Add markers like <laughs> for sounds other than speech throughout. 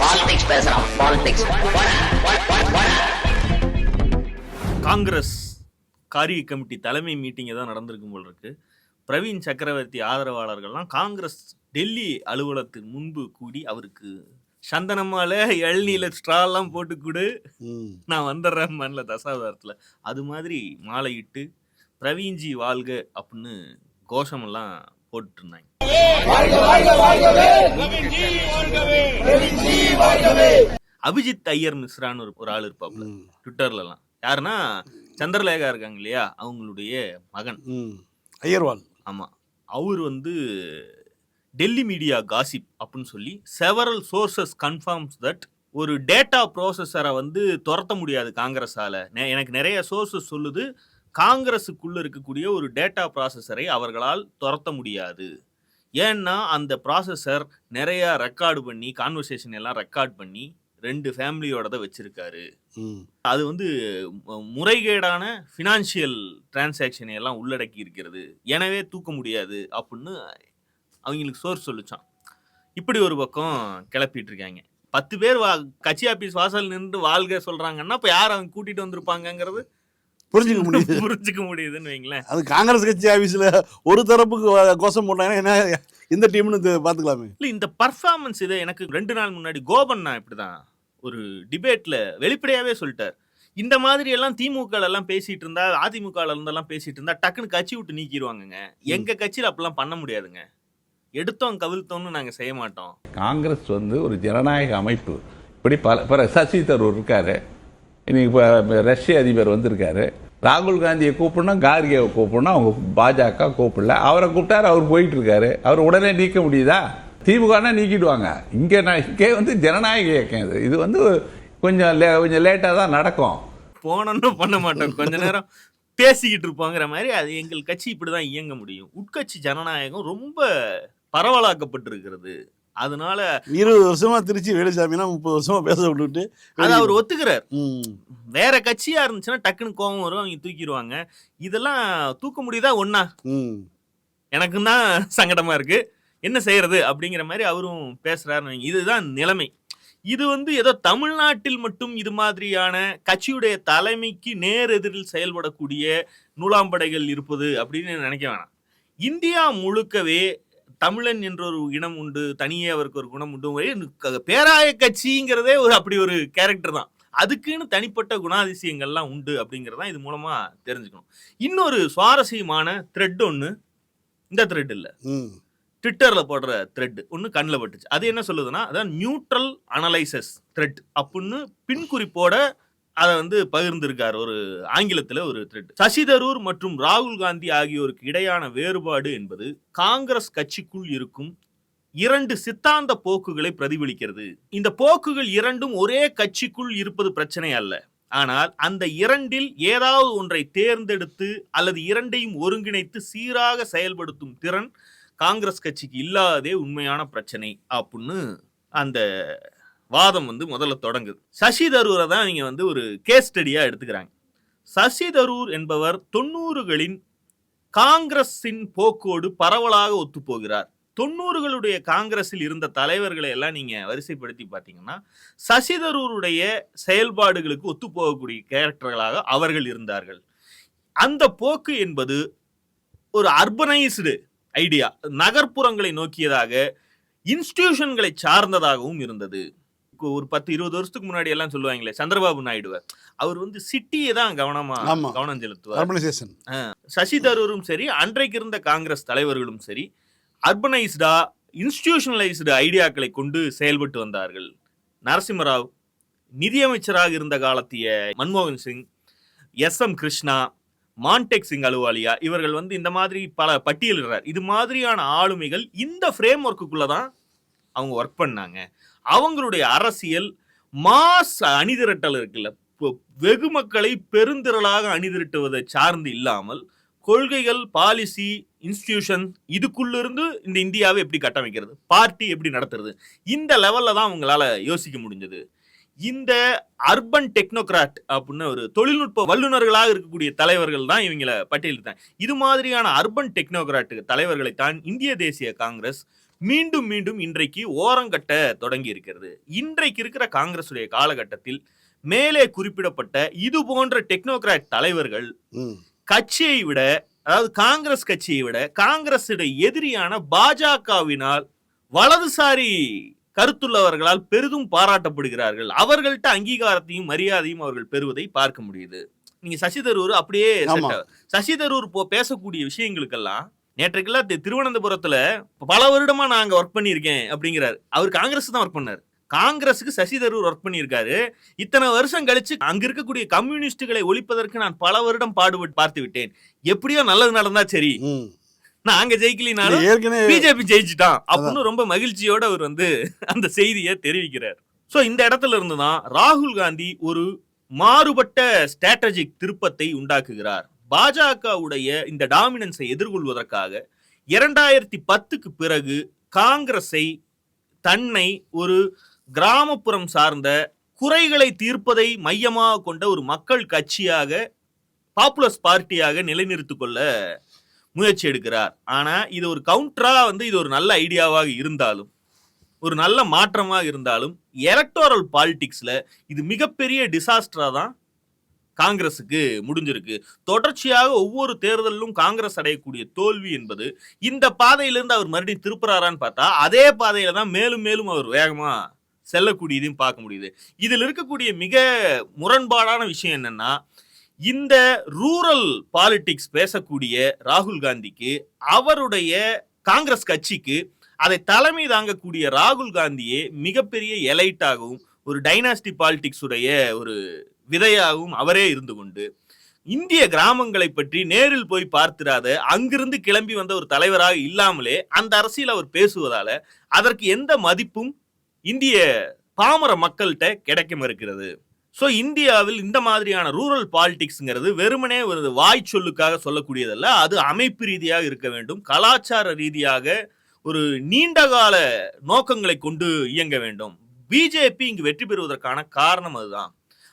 Politics பேசுறான் politics Congress காரிய committee தலைமை மீட்டிங் தான் நடந்திருக்கும் போல் இருக்கு. பிரவீன் சக்கரவர்த்தி ஆதரவாளர்கள்லாம் காங்கிரஸ் டெல்லி அலுவலகத்தின் முன்பு கூடி அவருக்கு சந்தனமால இளநீல ஸ்ட்ராலாம் போட்டு கொடு. நான் வந்துடுறேன் மண்ணில் தசாவதாரத்தில். அது மாதிரி மாலையிட்டு பிரவீன்ஜி வாழ்க அப்படின்னு கோஷமெல்லாம் போட்டுட்டு இருந்தாங்க அபிஜித் ஐயர் மிஸ்ரான்னு ஒரு ஆள் இருப்பாப்ல. ட்விட்டர்லலாம். யாருன்னா சந்திரலேகா இருக்காங்க இல்லையா அவங்களுடைய மகன். ஐயர்வால். ஆமா. அவர் வந்து டெல்லி மீடியா காசிப் அப்படின்னு சொல்லி செவரல் சோர்சஸ் கன்ஃபார்ம்ஸ் தட் ஒரு டேட்டா ப்ராசஸரை வந்து துரத்த முடியாது காங்கிரஸால. எனக்கு நிறைய சோர்சஸ் சொல்லுது. காங்கிரஸுக்குள்ள இருக்கக்கூடிய ஒரு டேட்டா ப்ராசஸரை அவர்களால் துரத்த முடியாது. ஏன்னா அந்த ப்ராசஸர் நிறைய ரெக்கார்டு பண்ணி கான்வர்சேஷன் எல்லாம் ரெக்கார்ட் பண்ணி ரெண்டு ஃபேமிலியோட வச்சிருக்காரு. அது வந்து முறைகேடான ஃபினான்ஷியல் டிரான்சாக்ஷனை எல்லாம் உள்ளடக்கி இருக்கிறது. எனவே தூக்க முடியாது அப்படின்னு அவங்களுக்கு சோர்ஸ் சொல்லிச்சான். இப்படி ஒரு பக்கம் கிளப்பிட்டு இருக்காங்க. பத்து பேர் வா கட்சி ஆபீஸ் வாசல் நின்று வாழ்க சொல்றாங்கன்னா இப்ப யார் அவங்க கூட்டிட்டு வந்திருப்பாங்கங்கிறது புரிஞ்சுக்க முடியுது. புரிஞ்சுக்க முடியுதுன்னு வைங்களேன். அது காங்கிரஸ் கட்சி ஆபீஸ்ல ஒரு தரப்புக்கு கோஷம் போட்டாங்கன்னா என்ன இந்த டீம்னு பாத்துக்கலாமே. இல்ல இந்த பர்ஃபார்மன்ஸ் இதை எனக்கு ரெண்டு நாள் முன்னாடி கோபண்ணா இப்படிதான். ஒரு டிபேட்ல வெளிப்படையாவே சொல்லிட்டார். இந்த மாதிரி எல்லாம் திமுக எல்லாம் பேசிட்டு இருந்தா அதிமுக இருந்தெல்லாம் பேசிட்டு இருந்தா டக்குன்னு கட்சி விட்டு நீக்கிடுவாங்கங்க. எங்க கட்சியில அப்படிலாம் பண்ண முடியாதுங்க. எடுத்தோம் கவிழ்த்தோம்னு நாங்க செய்ய மாட்டோம். காங்கிரஸ் வந்து ஒரு ஜனநாயக அமைப்பு. இப்படி பல பிற சசி தரூர் இருக்காரு. இன்னைக்கு இப்போ ரஷ்ய அதிபர் வந்திருக்காரு. ராகுல் காந்தியை கூப்பிடணும் கார்கேவை கூப்பிடணும் அவங்க பாஜக கூப்பிடல. அவரை கூப்பிட்டாரு அவர் போயிட்டு இருக்காரு அவர் உடனே நீக்க முடியுதா? திமுகனா நீக்கிடுவாங்க. இங்கே நான் இங்கே வந்து ஜனநாயக இயக்கம் இது. இது வந்து கொஞ்சம் லே கொஞ்சம் லேட்டாக தான் நடக்கும். போனோன்னு பண்ண மாட்டோம். கொஞ்ச நேரம் பேசிக்கிட்டு இருப்போங்கிற மாதிரி அது எங்கள் கட்சி இப்படி தான் இயங்க முடியும். உட்கட்சி ஜனநாயகம் ரொம்ப பரவலாக்கப்பட்டிருக்கிறது. அதனால இருபது வருஷமா திருச்சி வேலுசாமினா முப்பது வருஷமா பேச விட்டுட்டு அதை அவர் ஒத்துக்கிறார். வேற கட்சியா இருந்துச்சுன்னா டக்குன்னு கோவம் வரும் அவங்க தூக்கிடுவாங்க. இதெல்லாம் தூக்க முடியுதா? ம். எனக்கும் தான் சங்கடமா இருக்கு. என்ன செய்யறது? அப்படிங்கிற மாதிரி அவரும் பேசுறாரு இதுதான் நிலைமை. இது வந்து ஏதோ தமிழ்நாட்டில் மட்டும் இது மாதிரியான கட்சியுடைய தலைமைக்கு நேர் எதிரில் செயல்படக்கூடிய நூலாம்படைகள் இருப்பது அப்படின்னு நினைக்க வேணாம். இந்தியா முழுக்கவே தமிழன் என்ற ஒரு இனம் உண்டு தனியே அவருக்கு ஒரு குணம் உண்டு. பேராய கட்சிங்கிறதே ஒரு அப்படி ஒரு கேரக்டர் தான். அதுக்குன்னு தனிப்பட்ட குணாதிசயங்கள்லாம் உண்டு அப்படிங்கிறதான் இது மூலமா தெரிஞ்சுக்கணும். இன்னொரு சுவாரஸ்யமான த்ரெட் ஒன்று இந்த த்ரெட் இல்லை. ட்விட்டர்ல போடுற த்ரெட் ஒன்று கண்ணில் பட்டுச்சு. அது என்ன சொல்லுதுன்னா அதான் நியூட்ரல் அனலைசஸ் த்ரெட் அப்படின்னு பின்குறிப்போட அதை வந்து பகிர்ந்திருக்கார். ஒரு ஆங்கிலத்தில் ஒரு த்ரெட் சசி தரூர் மற்றும் ராகுல் காந்தி ஆகியோருக்கு இடையான வேறுபாடு என்பது காங்கிரஸ் கட்சிக்குள் இருக்கும் இரண்டு சித்தாந்த போக்குகளை பிரதிபலிக்கிறது. இந்த போக்குகள் இரண்டும் ஒரே கட்சிக்குள் இருப்பது பிரச்சனை அல்ல. ஆனால் அந்த இரண்டில் ஏதாவது ஒன்றை தேர்ந்தெடுத்து அல்லது இரண்டையும் ஒருங்கிணைத்து சீராக செயல்படுத்தும் திறன் காங்கிரஸ் கட்சிக்கு இல்லாததே உண்மையான பிரச்சனை. அப்படின்னு அந்த வாதம் வந்து முதல்ல தொடங்குது. சசி தரூரை தான் இவங்க வந்து ஒரு கேஸ் ஸ்டடியாக எடுத்துக்கிறாங்க. சசி தரூர் என்பவர் தொண்ணூறுகளின் காங்கிரஸின் போக்கோடு பரவலாக ஒத்துப்போகிறார். தொண்ணூறுகளுடைய காங்கிரஸில் இருந்த தலைவர்களை எல்லாம் நீங்கள் வரிசைப்படுத்தி பார்த்தீங்கன்னா சசி தரூருடைய செயல்பாடுகளுக்கு ஒத்துப்போகக்கூடிய கேரக்டர்களாக அவர்கள் இருந்தார்கள். அந்த போக்கு என்பது ஒரு அர்பனைஸ்டு ஐடியா நகர்ப்புறங்களை நோக்கியதாக இன்ஸ்டிடியூஷன்களை சார்ந்ததாகவும் இருந்தது. ஒரு பத்து இருபது வருஷத்துக்கு முன்னாடி எல்லாம் சொல்லுவாங்களே சந்திரபாபு நாயுடுவை அவர் வந்து சிட்டியை தான் கவனமா. கவனம் செலுத்துவார். சசி தரூரும் சரி அன்றைக்கு இருந்த காங்கிரஸ் தலைவர்களும் சரி அர்பனைஸ்டா இன்ஸ்டிடியூஷனலைஸ்டு ஐடியாக்களை கொண்டு செயல்பட்டு வந்தார்கள். நரசிம்மராவ் நிதியமைச்சராக இருந்த காலத்திய மன்மோகன் சிங் எஸ் எம் கிருஷ்ணா மான்டெக் சிங் அலுவாலியா இவர்கள் வந்து இந்த மாதிரி பல பட்டியலிடுறார். இது மாதிரியான ஆளுமைகள் இந்த ஃப்ரேம் ஒர்க்குக்குள்ள தான் அவங்க ஒர்க் பண்ணாங்க. அவங்களுடைய அரசியல் மாஸ் அணிதிரட்டல் இருக்குல்ல. இப்போ வெகு மக்களை பெருந்திரளாக அணிதிரட்டுவதை சார்ந்து இல்லாமல் கொள்கைகள் பாலிசி இன்ஸ்டிடியூஷன் இதுக்குள்ளிருந்து இந்த இந்தியாவை எப்படி கட்டமைக்கிறது? பார்ட்டி எப்படி நடத்துறது? இந்த லெவலில் தான் அவங்களால யோசிக்க முடிஞ்சது. இந்த அர்பன் டெக்னோகிராட் அப்படின்னு ஒரு தொழில்நுட்ப வல்லுநர்களாக இருக்கக்கூடிய தலைவர்கள் தான் இவங்களை பட்டியலிட்டாங்க. இது மாதிரியான அர்பன் டெக்னோகிராட் தலைவர்களை தான் இந்திய தேசிய காங்கிரஸ் மீண்டும் மீண்டும் இன்றைக்கு ஓரங்கட்ட தொடங்கி இருக்கிறது இன்றைக்கு இருக்கிற காங்கிரசுடைய காலகட்டத்தில் மேலே குறிப்பிடப்பட்ட இது போன்ற டெக்னோகிராட் தலைவர்கள். கட்சியை விட அதாவது காங்கிரஸ் கட்சியை விட காங்கிரசுடைய எதிரியான பாஜகவினால் வலதுசாரி கருத்துள்ளவர்களால் பெரிதும் பாராட்டப்படுகிறார்கள். அவர்கள்ட்ட அங்கீகாரத்தையும் மரியாதையும் அவர்கள் பெறுவதை பார்க்க முடியுது. நீங்க சசி தரூர் அப்படியே சசி தரூர் போ பேசக்கூடிய விஷயங்களுக்கெல்லாம் நேற்றைக்கெல்லாம் தி- திருவனந்தபுரத்துல பல வருடமா நான் அங்க ஒர்க் பண்ணியிருக்கேன் அப்படிங்கிறாரு. அவர் காங்கிரஸ் தான் ஒர்க் பண்ணாரு. காங்கிரஸுக்கு சசி தரூர் ஒர்க் பண்ணியிருக்காரு. இத்தனை வருஷம் கழிச்சு அங்க இருக்கக்கூடிய கம்யூனிஸ்டுகளை ஒழிப்பதற்கு நான் பல வருடம் பாடுபட்டு பார்த்து விட்டேன். எப்படியோ நல்லது நடந்தா சரி. நான் அங்க ஜெயிக்கலினாலும் பிஜேபி ஜெயிச்சிட்டான் அப்படின்னு ரொம்ப மகிழ்ச்சியோட அவர் வந்து <laughs> அந்த செய்தியை தெரிவிக்கிறார். சோ இந்த இடத்துல இருந்து தான் ராகுல் காந்தி ஒரு மாறுபட்ட ஸ்ட்ராட்டஜிக் திருப்பத்தை உண்டாக்குகிறார். பாஜகவுடைய இந்த டாமினன்ஸை எதிர்கொள்வதற்காக இரண்டாயிரத்தி பத்துக்கு பிறகு காங்கிரஸை தன்னை ஒரு கிராமப்புறம் சார்ந்த குறைகளை தீர்ப்பதை மையமாக கொண்ட ஒரு மக்கள் கட்சியாக பாப்புலர்ஸ் பார்ட்டியாக நிலைநிறுத்திக் கொள்ள முயற்சி எடுக்கிறார். ஆனால் இது ஒரு கவுண்டரா வந்து இது ஒரு நல்ல ஐடியாவாக இருந்தாலும் ஒரு நல்ல மாற்றமாக இருந்தாலும் எலக்டோரல் பாலிட்டிக்ஸில் இது மிகப்பெரிய டிசாஸ்டராக தான் காங்கிரஸுக்கு முடிஞ்சிருக்கு. தொடர்ச்சியாக ஒவ்வொரு தேர்தலிலும் காங்கிரஸ் அடையக்கூடிய தோல்வி என்பது இந்த பாதையிலிருந்து அவர் மறுபடியும் திருப்புறாரான்னு பார்த்தா அதே பாதையில தான் மேலும் மேலும் அவர் வேகமா செல்லக்கூடியதையும் பார்க்க முடியுது. இதில் இருக்கக்கூடிய மிக முரண்பாடான விஷயம் என்னன்னா இந்த ரூரல் பாலிடிக்ஸ் பேசக்கூடிய ராகுல் காந்திக்கு அவருடைய காங்கிரஸ் கட்சிக்கு அதை தலைமை தாங்கக்கூடிய ராகுல் காந்தியே மிகப்பெரிய எலைட்டாகவும் ஒரு டைனாஸ்டி பாலிடிக்ஸ் உடைய ஒரு விதையாகவும் அவரே இருந்து கொண்டு இந்திய கிராமங்களை பற்றி நேரில் போய் பார்த்திராத அங்கிருந்து கிளம்பி வந்த ஒரு தலைவராக இல்லாமலே அந்த அரசியல் அவர் பேசுவதால அதற்கு எந்த மதிப்பும் இந்திய பாமர மக்கள்கிட்ட கிடைக்க மறுக்கிறது ஸோ இந்தியாவில் இந்த மாதிரியான ரூரல் பாலிடிக்ஸுங்கிறது வெறுமனே ஒரு வாய் சொல்லுக்காக சொல்லக்கூடியதல்ல அது அமைப்பு ரீதியாக இருக்க வேண்டும் கலாச்சார ரீதியாக ஒரு நீண்டகால நோக்கங்களை கொண்டு இயங்க வேண்டும். பிஜேபி இங்கு வெற்றி பெறுவதற்கான காரணம் அதுதான்.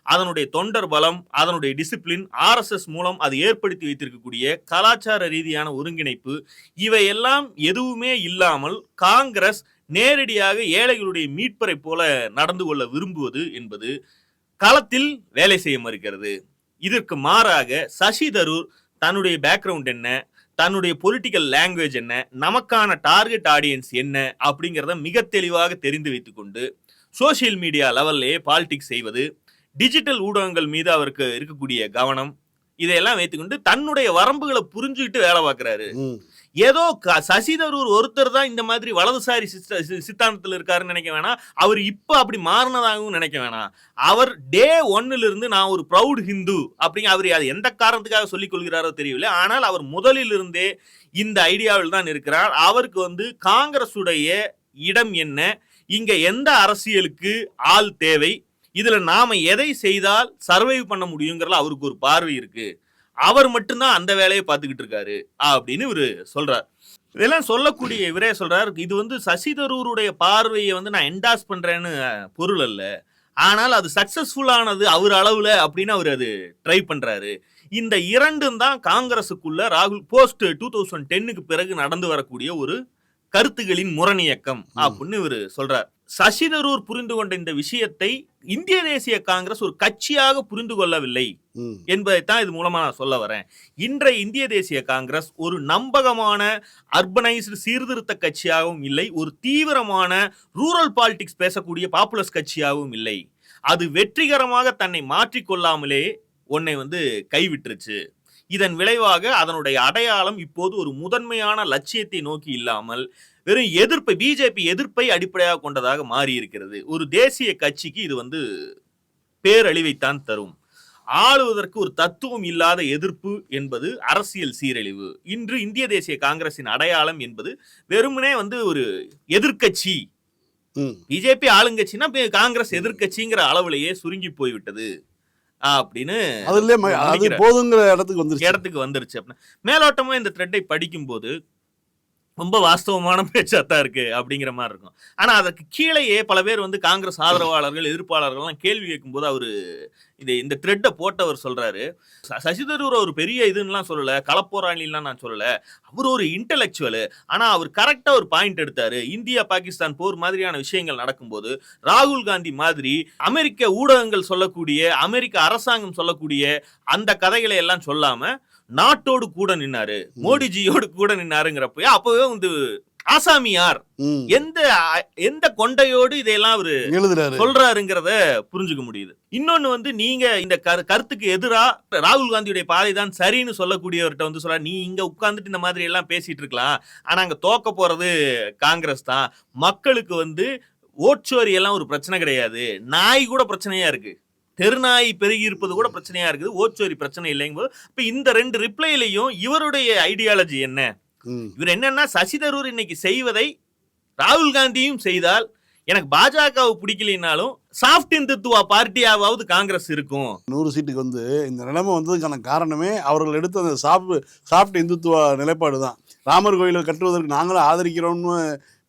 அதனுடைய தொண்டர் பலம் அதனுடைய டிசிப்ளின் ஆர்எஸ்எஸ் மூலம் அது ஏற்படுத்தி வைத்திருக்கக்கூடிய கலாச்சார ரீதியான ஒருங்கிணைப்பு இவையெல்லாம் எதுவுமே இல்லாமல் காங்கிரஸ் நேரடியாக ஏழைகளுடைய மீட்பரை போல நடந்து கொள்ள விரும்புவது என்பது களத்தில் வேலை செய்ய மறுக்கிறது. இதற்கு மாறாக சசி தரூர் தன்னுடைய பேக்ரவுண்ட் என்ன தன்னுடைய பொலிட்டிக்கல் லாங்குவேஜ் என்ன நமக்கான டார்கெட் ஆடியன்ஸ் என்ன அப்படிங்கிறத மிக தெளிவாக தெரிந்து வைத்துக்கொண்டு சோஷியல் மீடியா லெவல்லே பாலிடிக்ஸ் செய்வது டிஜிட்டல் ஊடகங்கள் மீது அவருக்கு இருக்கக்கூடிய கவனம் இதையெல்லாம் வைத்துக்கொண்டு தன்னுடைய வரம்புகளை புரிஞ்சுக்கிட்டு வேலை பார்க்கறாரு. ஏதோ க- சசி தரூர் ஒருத்தர் தான் இந்த மாதிரி வலதுசாரி சித்தாந்தத்தில் இருக்காருன்னு நினைக்க வேணாம். அவர் இப்ப அப்படி மாறினதாகவும் நினைக்க வேணாம். அவர் டே ஒன்னுல இருந்து நான் ஒரு ப்ரௌட் ஹிந்து அப்படிங்க அவர் அது எந்த காரணத்துக்காக சொல்லிக் கொள்கிறாரோ தெரியவில்லை. ஆனால் அவர் முதலில் இருந்தே இந்த ஐடியாவில் தான் இருக்கிறார். அவருக்கு வந்து காங்கிரசுடைய இடம் என்ன? இங்க எந்த அரசியலுக்கு ஆள் தேவை? இதுல நாம எதை செய்தால் சர்வைவ் பண்ண முடியுங்கிறதுல அவருக்கு ஒரு பார்வை இருக்கு. அவர் மட்டும்தான் அந்த வேலையை பார்த்துக்கிட்டு இருக்காரு அப்படின்னு இவரு சொல்றார். இதெல்லாம் சொல்லக்கூடிய இவரே சொல்றார் இது வந்து சசி தரூருடைய பார்வையை வந்து நான் என்டாஸ் பண்றேன்னு அஹ், பொருள் அல்ல. ஆனால் அது சக்சஸ்ஃபுல் ஆனது அவர் அளவுல அப்படின்னு அவர் அது ட்ரை பண்றாரு. இந்த இரண்டும் தான் காங்கிரஸுக்குள்ள ராகுல் போஸ்ட் டூ தௌசண்ட் டென்னுக்கு பிறகு நடந்து வரக்கூடிய ஒரு கருத்துகளின் முரணியக்கம் அப்படின்னு இவர் சொல்றார். சசி தரூர் புரிந்து கொண்ட இந்த விஷயத்தை இந்திய தேசிய காங்கிரஸ் ஒரு கட்சியாக புரிந்து கொள்ளவில்லை. என்பதைத்தான் இது மூலமா நான் சொல்ல வரேன். இன்றைய இந்திய தேசிய காங்கிரஸ் ஒரு நம்பகமான அர்பனைஸ்டு சீர்திருத்த கட்சியாகவும் இல்லை ஒரு தீவிரமான ரூரல் பாலிடிக்ஸ் பேசக்கூடிய பாப்புலர்ஸ் கட்சியாகவும் இல்லை. அது வெற்றிகரமாக தன்னை மாற்றிக்கொள்ளாமலே உன்னை வந்து கைவிட்டுருச்சு. இதன் விளைவாக அதனுடைய அடையாளம் இப்போது ஒரு முதன்மையான லட்சியத்தை நோக்கி இல்லாமல் வெறும் எதிர்ப்பை பிஜேபி எதிர்ப்பை அடிப்படையாக கொண்டதாக மாறி இருக்கிறது ஒரு தேசிய கட்சிக்கு இது வந்து பேரழிவைத்தான் தரும். ஆளுவதற்கு ஒரு தத்துவம் இல்லாத எதிர்ப்பு என்பது அரசியல் சீரழிவு. இன்று இந்திய தேசிய காங்கிரசின் அடையாளம் என்பது வெறுமனே வந்து ஒரு எதிர்க்கட்சி. ம். பிஜேபி ஆளுங்கட்சினா இப்ப காங்கிரஸ் எதிர்க்கட்சிங்கிற அளவுலயே சுருங்கி போய்விட்டது. அப்படின்னு அதுலயே ம- அது. போதுங்கிற இடத்துக்கு வந்துருச்சு இடத்துக்கு வந்துருச்சு அப்படின்னா மேலோட்டமா இந்த த்ரெட்டை படிக்கும்போது ரொம்ப வாஸ்தவமான பேச்சாத்தான் இருக்கு அப்படிங்கிற மாதிரி இருக்கும். ஆனால் அதற்கு கீழேயே பல பேர் வந்து காங்கிரஸ் ஆதரவாளர்கள் எதிர்ப்பாளர்கள்லாம் கேள்வி கேட்கும்போது அவர் இது இந்த த்ரெட்டை போட்டவர் சொல்கிறாரு ச- சசி தரூர் ஒரு பெரிய இதுன்னுலாம் சொல்லலை களப்போராளிலாம் நான் சொல்லலை. அவர் ஒரு இன்டெலெக்சுவல் ஆனால் அவர் கரெக்டாக ஒரு பாயிண்ட் எடுத்தார். இந்தியா பாகிஸ்தான் போர் மாதிரியான விஷயங்கள் நடக்கும்போது ராகுல் காந்தி மாதிரி அமெரிக்க ஊடகங்கள் சொல்லக்கூடிய அமெரிக்க அரசாங்கம் சொல்லக்கூடிய அந்த கதைகளை எல்லாம் சொல்லாமல் நாட்டோடு கூட நின்னாரு மோடிஜியோடு கூட நின்னாருங்கிறப்ப அப்பவே வந்து ஆசாமியார். எந்த எந்த கொண்டையோடு இதையெல்லாம் அவரு சொல்றாருங்கிறத புரிஞ்சுக்க முடியுது. இன்னொன்னு வந்து நீங்க இந்த கரு- கருத்துக்கு எதிரா ராகுல் காந்தியுடைய பாதை தான் சரின்னு சொல்லக்கூடியவர்கிட்ட வந்து சொல்ற நீ இங்க உட்கார்ந்துட்டு இந்த மாதிரி எல்லாம் பேசிட்டு இருக்கலாம். ஆனா அங்க தோக்க போறது காங்கிரஸ் தான். மக்களுக்கு வந்து ஓட்சோரி எல்லாம் ஒரு பிரச்சனை கிடையாது. நாய் கூட பிரச்சனையா இருக்கு. தெருநாய் பெருகி இருப்பது கூட பிரச்சனையா இருக்குது. ஓட்சோரி பிரச்சனை இல்லைங்கும்போது இப்ப இந்த ரெண்டு ரிப்ளைலையும் இவருடைய ஐடியாலஜி என்ன. இவர் என்னன்னா சசி தரூர் இன்னைக்கு செய்வதை ராகுல் காந்தியும் செய்தால் எனக்கு பாஜகவை பிடிக்கலைனாலும் சாஃப்ட் இந்துத்துவா பார்ட்டியாவது காங்கிரஸ் இருக்கும். நூறு சீட்டுக்கு வந்து இந்த நிலைமை வந்ததுக்கான காரணமே அவர்கள் எடுத்த அந்த சாப் சாப்பிட்ட இந்துத்துவ நிலைப்பாடு தான் ராமர் கோயிலை கட்டுவதற்கு நாங்களும் ஆதரிக்கிறோம்னு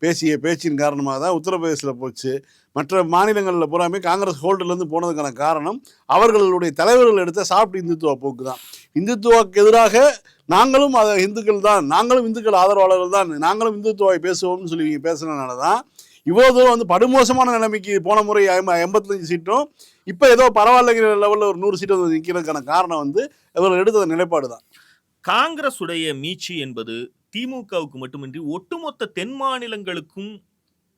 பேசிய பேச்சின் காரணமாக தான் உத்தரப்பிரதேசில் போச்சு. மற்ற மாநிலங்களில் பூராமே காங்கிரஸ் ஹோல்டர்லேருந்து போனதுக்கான காரணம் அவர்களுடைய தலைவர்கள் எடுத்த சாப்பிட்டு இந்துத்துவ போக்கு தான் இந்துத்துவாக்கு எதிராக நாங்களும் அதை இந்துக்கள் தான் நாங்களும் இந்துக்கள் ஆதரவாளர்கள் தான் நாங்களும் இந்துத்துவாவை பேசுவோம்னு சொல்லி நீங்கள் பேசுனதுனால தான் இவ்வளோ தூரம் வந்து படுமோசமான நிலைமைக்கு போன முறை எண்பத்தஞ்சு சீட்டும் இப்போ ஏதோ பரவாயில்லைங்கிற லெவலில் ஒரு நூறு சீட்டு வந்து நிற்கிறதுக்கான காரணம் வந்து இவர்கள் எடுத்தது நிலைப்பாடு தான் காங்கிரஸ் உடைய மீட்சி என்பது திமுகவுக்கு மட்டுமின்றி ஒட்டுமொத்த தென் மாநிலங்களுக்கும்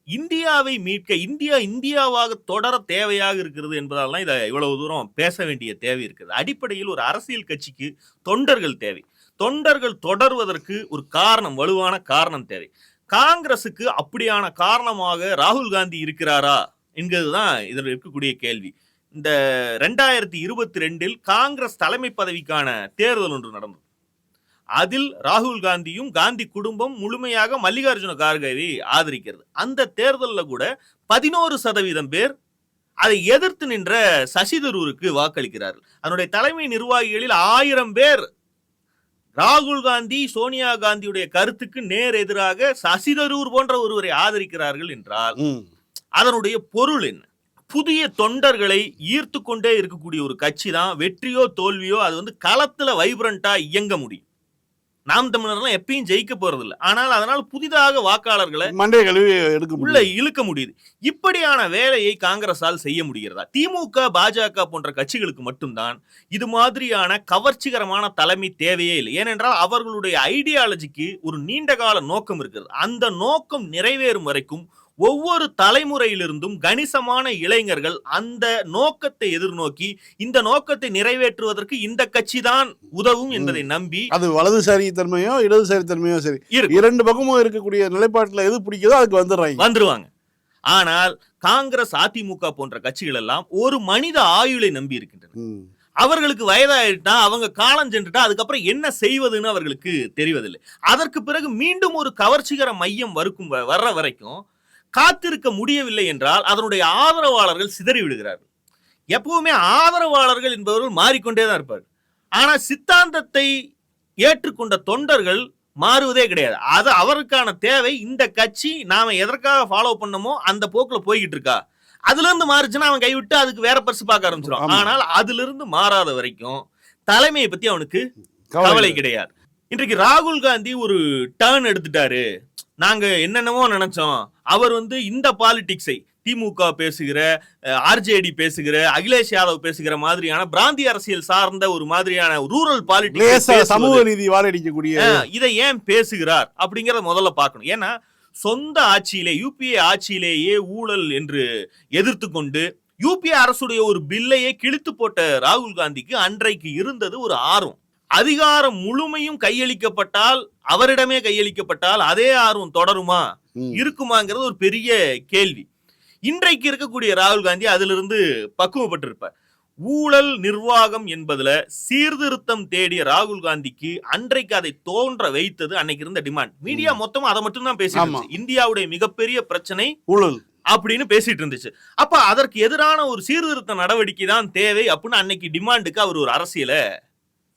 இந்தியாவை மீட்க இந்தியா இந்தியாவாக தொடர தேவையாக இருக்கிறது என்பதால் தான் இதை இவ்வளவு தூரம் பேச வேண்டிய தேவை இருக்குது. அடிப்படையில் ஒரு அரசியல் கட்சிக்கு தொண்டர்கள் தேவை. தொண்டர்கள் தொடர்வதற்கு ஒரு காரணம் வலுவான காரணம் தேவை. காங்கிரசுக்கு அப்படியான காரணமாக ராகுல் காந்தி இருக்கிறாரா என்கிறதுதான் இதில் இருக்கக்கூடிய கேள்வி. இந்த ரெண்டாயிரத்தி இருபத்தி ரெண்டில் காங்கிரஸ் தலைமை பதவிக்கான தேர்தல் ஒன்று நடந்தது. அதில் ராகுல் காந்தியும் காந்தி குடும்பம் முழுமையாக மல்லிகார்ஜுன கார்கேவை ஆதரிக்கிறது. அந்த தேர்தலில் கூட பதினோரு சதவீதம் பேர் அதை எதிர்த்து நின்ற சசி தரூருக்கு வாக்களிக்கிறார்கள். அதனுடைய தலைமை நிர்வாகிகளில் ஆயிரம் பேர் ராகுல் காந்தி சோனியா காந்தியுடைய கருத்துக்கு நேர் எதிராக சசி தரூர் போன்ற ஒருவரை ஆதரிக்கிறார்கள் என்றால் அதனுடைய பொருள் என்ன? புதிய தொண்டர்களை ஈர்த்து கொண்டே இருக்கக்கூடிய ஒரு கட்சி தான். வெற்றியோ தோல்வியோ அது வந்து களத்துல வைப்ரண்டா இயங்க முடியும். நாம் தமிழர்லாம் எப்பயும் ஜெயிக்க போறது இல்லை ஆனால் அதனால் புதிதாக வாக்காளர்களை மண்டைய கழுவி எடுக்க உள்ள இழுக்க முடியுது. இப்படியான வேலையை காங்கிரஸால் செய்ய முடிகிறதா? திமுக பாஜக போன்ற கட்சிகளுக்கு மட்டும்தான் இது மாதிரியான கவர்ச்சிகரமான தலைமை தேவையே இல்லை. ஏனென்றால் அவர்களுடைய ஐடியாலஜிக்கு ஒரு நீண்ட கால நோக்கம் இருக்கிறது. அந்த நோக்கம் நிறைவேறும் வரைக்கும் ஒவ்வொரு தலைமுறையிலிருந்தும் கணிசமான இளைஞர்கள் அந்த நோக்கத்தை எதிர்நோக்கி இந்த நோக்கத்தை நிறைவேற்றுவதற்கு இந்த கட்சி தான் உதவும் என்பதை நம்பி அது வலதுசாரி தன்மையோ இடதுசாரி தன்மையோ சரி இரண்டு பக்கமும் இருக்கக்கூடிய நிலைப்பாட்டில் எது பிடிக்குதோ அதுக்கு வந்துடுறாங்க. வந்துருவாங்க. ஆனால் காங்கிரஸ் அதிமுக போன்ற கட்சிகள் எல்லாம் ஒரு மனித ஆயுளை நம்பி இருக்கின்றன. அவர்களுக்கு வயதாயிட்டா அவங்க காலம் சென்றுட்டா அதுக்கப்புறம் என்ன செய்வதுன்னு அவர்களுக்கு தெரிவதில்லை. அதற்கு பிறகு மீண்டும் ஒரு கவர்ச்சிகர மையம் வறுக்கும் வர்ற வரைக்கும் காத்திருக்க முடியவில்லை என்றால் அதனுடைய ஆதரவாளர்கள் சிதறி விடுகிறார்கள் எப்பவுமே ஆதரவாளர்கள் என்பவர்கள் மாறிக்கொண்டே தான் இருப்பார்கள். ஆனா சித்தாந்தத்தை ஏற்றுக்கொண்ட தொண்டர்கள் மாறுவதே கிடையாது. அது அவருக்கான தேவை. இந்த கட்சி நாம எதற்காக ஃபாலோ பண்ணமோ அந்த போக்குல போய்கிட்டு இருக்கா? அதுல இருந்து மாறுச்சுன்னா அவன் கைவிட்டு அதுக்கு வேற பரிசு பார்க்க ஆரம்பிச்சிடும். ஆனால் அதுல இருந்து மாறாத வரைக்கும் தலைமையை பத்தி அவனுக்கு கவலை கிடையாது. இன்றைக்கு ராகுல் காந்தி ஒரு டர்ன் எடுத்துட்டாரு. நாங்க என்னென்னவோ நினைச்சோம். அவர் வந்து இந்த பாலிடிக்ஸை திமுக பேசுகிற ஆர்ஜேடி பேசுகிற அகிலேஷ் யாதவ் பேசுகிற மாதிரியான பிராந்திய அரசியல் சார்ந்த ஒரு மாதிரியான ரூரல் லேசா சமூக பாலிடிக்ஸ் நீதி வாழடிக்கக்கூடிய இதை ஏன் பேசுகிறார் அப்படிங்கறத முதல்ல பார்க்கணும். ஏன்னா சொந்த ஆட்சியிலே யூபிஏ ஆட்சியிலேயே ஊழல் என்று எதிர்த்து கொண்டு யூபிஏ அரசுடைய ஒரு பில்லையே கிழித்து போட்ட ராகுல் காந்திக்கு அன்றைக்கு இருந்தது ஒரு ஆர்வம். அதிகாரம் முழுமையும் கையளிக்கப்பட்டால் அவரிடமே கையளிக்கப்பட்டால் அதே ஆர்வம் தொடருமா. இருக்குமாங்கிறது ஒரு பெரிய கேள்வி. இன்றைக்கு இருக்கக்கூடிய ராகுல் காந்தி அதிலிருந்து பக்குவப்பட்டிருப்பார். ஊழல் நிர்வாகம் என்பதுல சீர்திருத்தம் தேடிய ராகுல் காந்திக்கு அன்றைக்கு அதை தோன்ற வைத்தது அன்னைக்கு இருந்த டிமாண்ட். மீடியா மொத்தமா அதை மட்டும் தான் பேசிட்டு இந்தியாவுடைய மிகப்பெரிய பிரச்சனை ஊழல். அப்படின்னு பேசிட்டு இருந்துச்சு. அப்ப அதற்கு எதிரான ஒரு சீர்திருத்த நடவடிக்கை தான் தேவை அப்படின்னு அன்னைக்கு டிமாண்டுக்கு அவர் ஒரு அரசியலை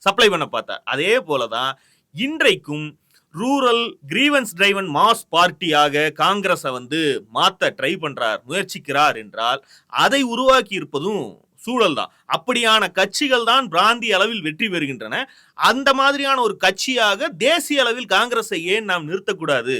சப்ளை பண்ண பார்த்தார் அதே போலதான் இன்றைக்கும் ரூரல் கிரீவன்ஸ் டிரைவன் மாஸ் பார்ட்டியாக காங்கிரஸை வந்து மாற்ற ட்ரை பண்ணுறார் முயற்சிக்கிறார் என்றால் அதை உருவாக்கி இருப்பதும் சூழல் தான் அப்படியான கட்சிகள் தான் பிராந்திய அளவில் வெற்றி பெறுகின்றன. அந்த மாதிரியான ஒரு கட்சியாக தேசிய அளவில் காங்கிரஸை ஏன் நாம் நிறுத்தக்கூடாது?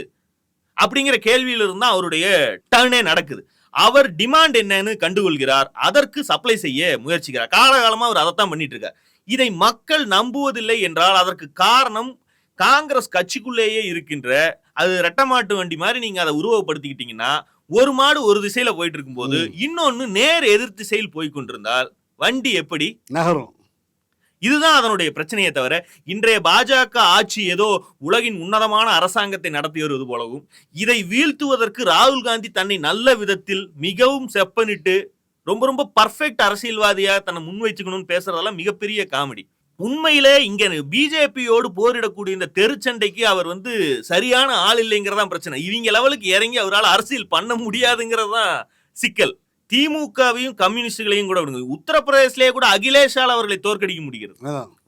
அப்படிங்கிற கேள்வியிலிருந்து தான் அவருடைய டர்னே நடக்குது. அவர் டிமாண்ட் என்னன்னு கண்டுகொள்கிறார். அதற்கு சப்ளை செய்ய முயற்சிக்கிறார். காலகாலமாக அவர் அதைத்தான் பண்ணிட்டு இருக்கார். இதை மக்கள் நம்புவதில்லை என்றால் அதற்கு காரணம் காங்கிரஸ் கட்சிக்குள்ளேயே இருக்கின்ற அது ரெட்டமாட்டு வண்டி மாதிரி நீங்க அதை உருவப்படுத்திக்கிட்டீங்கன்னா ஒரு மாடு ஒரு திசையில போயிட்டு இருக்கும்போது இன்னொன்னு நேர் எதிர் திசையில் போய் கொண்டிருந்தால் வண்டி எப்படி? நகரும். இதுதான் அதனுடைய பிரச்சனையே தவிர இன்றைய பாஜக ஆட்சி ஏதோ உலகின் உன்னதமான அரசாங்கத்தை நடத்தி வருவது போலவும் இதை வீழ்த்துவதற்கு ராகுல் காந்தி தன்னை நல்ல விதத்தில் மிகவும் செப்பனிட்டு ரொம்ப ரொம்ப பர்ஃபெக்ட் அரசியல்வாதியா தன்னை முன் வச்சுக்கணும்னு பேசுறதெல்லாம் மிகப்பெரிய காமெடி. உண்மையிலே இங்க பிஜேபியோடு போரிடக்கூடிய இந்த தெருச்சண்டைக்கு அவர் வந்து சரியான ஆள் இல்லைங்கிறதான் பிரச்சனை. இவங்க லெவலுக்கு இறங்கி அவரால் அரசியல் பண்ண முடியாதுங்கிறது தான் சிக்கல். திமுகவையும் கம்யூனிஸ்டுகளையும் கூட விடுங்க. உத்தரப்பிரதேசிலேயே கூட அகிலேஷால் அவர்களை தோற்கடிக்க முடிகிறது.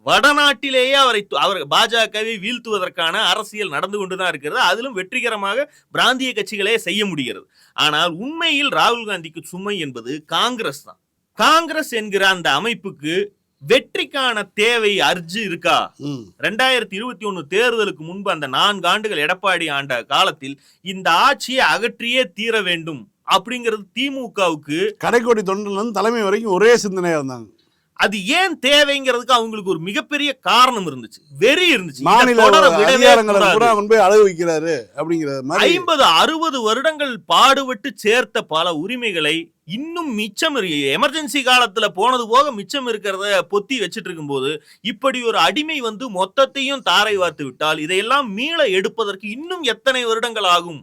வடநாட்டிலேயே அவரை அவர் பாஜகவை வீழ்த்துவதற்கான அரசியல் நடந்து கொண்டுதான் இருக்கிறது. அதிலும் வெற்றிகரமாக பிராந்திய கட்சிகளே செய்ய முடிகிறது. ஆனால் உண்மையில் ராகுல் காந்திக்கு சுமை என்பது காங்கிரஸ் தான். காங்கிரஸ் என்கிற அந்த அமைப்புக்கு வெற்றிக்கான தேவை அர்ஜு இருக்கா? ரெண்டாயிரத்தி இருபத்தி ஒண்ணு தேர்தலுக்கு முன்பு அந்த நான்கு ஆண்டுகள் எடப்பாடி ஆண்ட காலத்தில் இந்த ஆட்சியை அகற்றியே தீர வேண்டும் அப்படிங்கிறது திமுகவுக்கு கடைக்கோடி தொண்டில் இருந்து தலைமை வரைக்கும் ஒரே சிந்தனையா இருந்தாங்க. அது ஏன் தேவைங்கிறதுக்கு அவங்களுக்கு ஒரு மிகப்பெரிய காரணம் இருந்துச்சு. வெறி இருந்துச்சு. அழகு வைக்கிறாரு அப்படிங்கிற மாதிரி ஐம்பது அறுபது வருடங்கள் பாடுபட்டு சேர்த்த பல உரிமைகளை இன்னும் மிச்சம் இருக்கு எமர்ஜென்சி காலத்துல போனது போக மிச்சம் இருக்கிறத பொத்தி வச்சிட்டு இருக்கும்போது இப்படி ஒரு அடிமை வந்து மொத்தத்தையும் தாரை வார்த்து விட்டால் இதையெல்லாம் மீள எடுப்பதற்கு இன்னும் எத்தனை வருடங்கள் ஆகும்?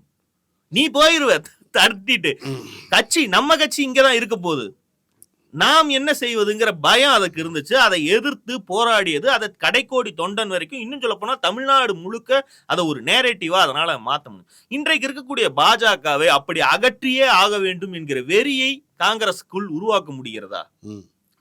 நீ போயிருவ தடுத்திட்டு. கட்சி நம்ம கட்சி இங்கதான் இருக்க போகுது. நாம் என்ன செய்வதுங்கிற பயம் அதுக்கு இருந்துச்சு. அதை எதிர்த்து போராடியது அதை கடைக்கோடி தொண்டன் வரைக்கும். இன்னும் சொல்ல போனா தமிழ்நாடு முழுக்க அதை ஒரு நேரேட்டிவா அதனால முடியும் இன்றைக்கு இருக்கக்கூடிய பாஜகவை அப்படி அகற்றியே ஆக வேண்டும் என்கிற வெறியை காங்கிரஸுக்குள் உருவாக்க முடிகிறதா.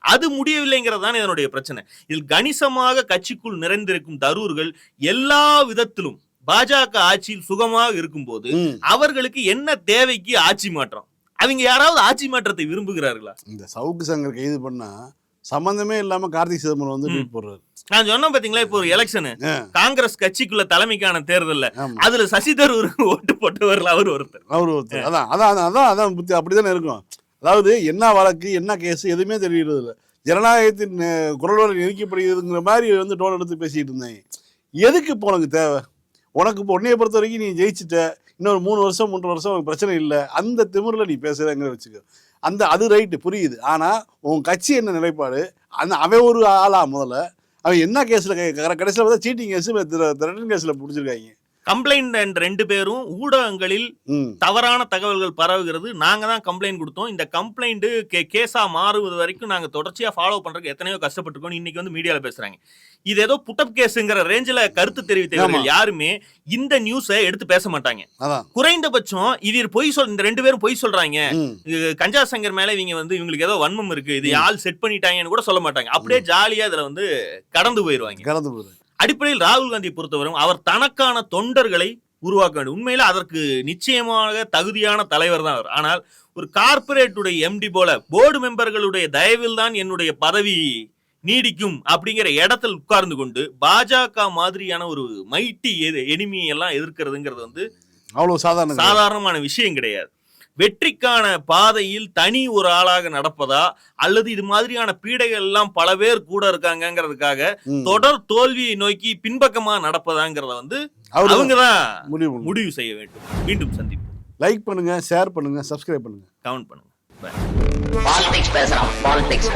அது முடியவில்லைங்கிறது தான் இதனுடைய பிரச்சனை. இதில் கணிசமாக கட்சிக்குள் நிறைந்திருக்கும் தரூர்கள் எல்லா விதத்திலும் பாஜக ஆட்சியில் சுகமாக இருக்கும்போது. அவர்களுக்கு என்ன தேவைக்கு ஆட்சி மாற்றம்? அவங்க யாராவது ஆட்சி மாற்றத்தை விரும்புகிறார்களா? இந்த சவுக்கு சங்கர் கைது பண்ணா சம்பந்தமே இல்லாம கார்த்திக் சிதம்பரம் வந்து. ட்வீட் போடுறாரு. நான் சொன்னேன் பாத்தீங்களா இப்போ ஒரு எலெக்ஷனு. காங்கிரஸ் கட்சிக்குள்ள தலைமைக்கான தேர்தல்ல ஆமா. அதுல சசி தரூருக்கு <laughs> ஓட்டு போட்டவர்கள் அவர் ஒருத்தர். அவர் ஒருத்தர். அதான் அதான் அதான், அதான் புத்தி. அப்படிதானே இருக்கும். அதாவது என்ன வழக்கு என்ன கேஸ் எதுவுமே தெரியறது இல்ல ஜனநாயகத்தின் குரலோட நெருக்கப்படுகிறதுங்கிற மாதிரி வந்து டோல் எடுத்து பேசிட்டு இருந்தாங்க எதுக்கு இப்போ உனக்கு தேவை? உனக்கு இப்போ உன்னைய பொறுத்த வரைக்கும் நீ ஜெயிச்சிட்ட. இன்னொரு மூணு வருஷம் மூன்று வருஷம் உனக்கு பிரச்சனை இல்லை. அந்த திமிரில் நீ பேசுகிறங்கிற வச்சுக்க. அந்த அது ரைட்டு புரியுது. ஆனால் உன் கட்சி என்ன நிலைப்பாடு? அந்த அவன் ஒரு ஆளா முதல்ல. அவன் என்ன கேஸில் கடைசியில் பார்த்தா சீட்டிங் கேஸ் த்ரெட்டன் கேஸில் பிடிச்சிருக்காங்க. கம்ப்ளைண்ட் ரெண்டு பேரும் ஊடகங்களில் தவறான தகவல்கள் பரவுகிறது. நாங்க தான் கம்ப்ளைண்ட் கொடுத்தோம். இந்த கம்ப்ளைண்ட் கேஸா மாறுவது வரைக்கும் நாங்க தொடர்ச்சியா ஃபாலோ பண்றதுக்கு எத்தனையோ கஷ்டப்பட்டிருக்கோம் இன்னைக்கு வந்து மீடியால பேசுறாங்க. இது ஏதோ புட்டப் கேஸ்ங்கிற ரேஞ்சில கருத்து தெரிவித்தவர்கள். யாருமே இந்த நியூஸை எடுத்து பேச மாட்டாங்க. குறைந்தபட்சம் இது பொய் சொல் இந்த ரெண்டு பேரும் பொய் சொல்றாங்க. கஞ்சா சங்கர் மேல இவங்க வந்து இவங்களுக்கு ஏதோ வன்மம் இருக்கு. இது ஆள் செட் பண்ணிட்டாங்கன்னு கூட சொல்ல மாட்டாங்க. அப்படியே ஜாலியா இதுல வந்து கடந்து போயிருவாங்க. கலந்து போகுது அடிப்படையில் ராகுல் காந்தியை பொறுத்தவரை அவர் தனக்கான தொண்டர்களை உருவாக்க வேண்டும். உண்மையில அதற்கு நிச்சயமாக தகுதியான தலைவர் தான் அவர். ஆனால் ஒரு கார்ப்பரேட்டுடைய எம்டி போல போர்டு மெம்பர்களுடைய தயவில் தான் என்னுடைய பதவி நீடிக்கும் அப்படிங்கிற இடத்தில் உட்கார்ந்து கொண்டு பாஜக மாதிரியான ஒரு மைட்டி எனிமியை எல்லாம் எதிர்க்கிறதுங்கிறது வந்து அவ்வளோ சாதாரண. சாதாரணமான விஷயம் கிடையாது. வெற்றிக்கான பாதையில் தனி ஒரு ஆளாக நடப்பதா? அல்லது இது மாதிரியான பீடைகள் எல்லாம் பல பேர் கூட இருக்காங்கங்கிறதுக்காக ம். தொடர் தோல்வியை நோக்கி பின்பக்கமா நடப்பதாங்கிறத வந்து அவங்கதான் முடிவு. முடிவு செய்ய வேண்டும். மீண்டும் சந்திப்போம். லைக் பண்ணுங்க ஷேர் பண்ணுங்க சப்ஸ்கிரைப் பண்ணுங்க. கவுண்ட் பண்ணுங்க. பாலிடிக்ஸ் பேசுறான் பாலிடிக்ஸ்